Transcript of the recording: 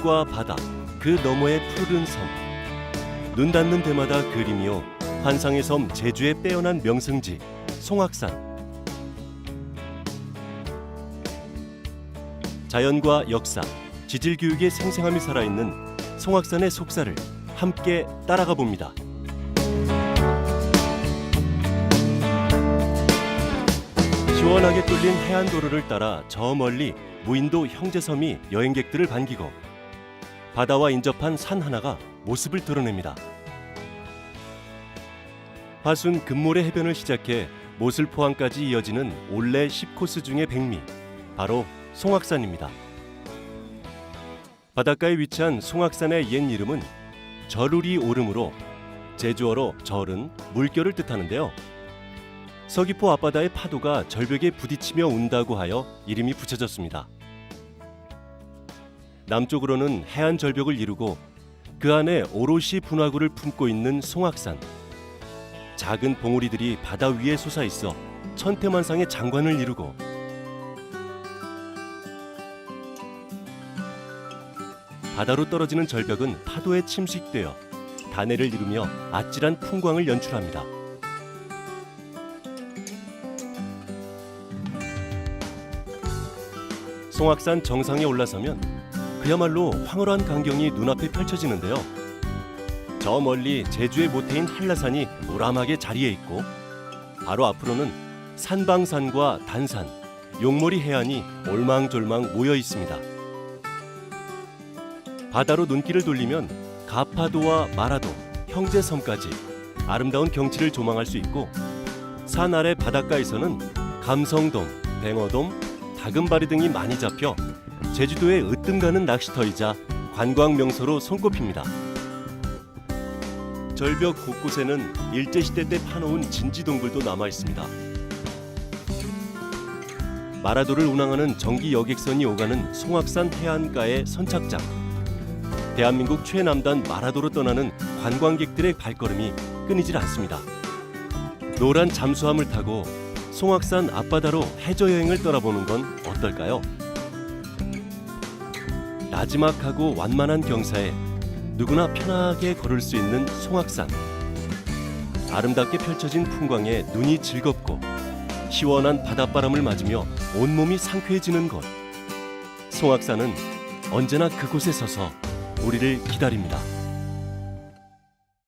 산과 바다, 그 너머의 푸른 섬. 눈 닿는 데마다 그림이요. 환상의 섬 제주의 빼어난 명승지 송악산. 자연과 역사, 지질 교육의 생생함이 살아있는 송악산의 속사를 함께 따라가 봅니다. 시원하게 뚫린 해안도로를 따라 저 멀리 무인도 형제섬이 여행객들을 반기고 바다와 인접한 산 하나가 모습을 드러냅니다. 화순 금모래 해변을 시작해 모슬 포항까지 이어지는 올레 10코스 중의 백미, 바로 송악산입니다. 바닷가에 위치한 송악산의 옛 이름은 절울이 오름으로 제주어로 절은 물결을 뜻하는데요. 서귀포 앞바다의 파도가 절벽에 부딪히며 운다고 하여 이름이 붙여졌습니다. 남쪽으로는 해안 절벽을 이루고 그 안에 오롯이 분화구를 품고 있는 송악산. 작은 봉우리들이 바다 위에 솟아 있어 천태만상의 장관을 이루고 바다로 떨어지는 절벽은 파도에 침식되어 단해를 이루며 아찔한 풍광을 연출합니다. 송악산 정상에 올라서면 그야말로 황홀한 광경이 눈앞에 펼쳐지는데요. 저 멀리 제주의 모태인 한라산이 노람하게 자리에 있고 바로 앞으로는 산방산과 단산, 용머리 해안이 올망졸망 모여 있습니다. 바다로 눈길을 돌리면 가파도와 마라도, 형제섬까지 아름다운 경치를 조망할 수 있고 산 아래 바닷가에서는 감성돔, 뱅어돔, 다금바리 등이 많이 잡혀 제주도의 으뜸 가는 낚시터이자 관광 명소로 손꼽힙니다. 절벽 곳곳에는 일제시대 때 파놓은 진지 동굴도 남아 있습니다. 마라도를 운항하는 전기 여객선이 오가는 송악산 해안가의 선착장. 대한민국 최남단 마라도로 떠나는 관광객들의 발걸음이 끊이질 않습니다. 노란 잠수함을 타고 송악산 앞바다로 해저 여행을 떠나보는 건 어떨까요? 나지막하고 완만한 경사에 누구나 편하게 걸을 수 있는 송악산. 아름답게 펼쳐진 풍광에 눈이 즐겁고 시원한 바닷바람을 맞으며 온몸이 상쾌해지는 곳. 송악산은 언제나 그곳에 서서 우리를 기다립니다.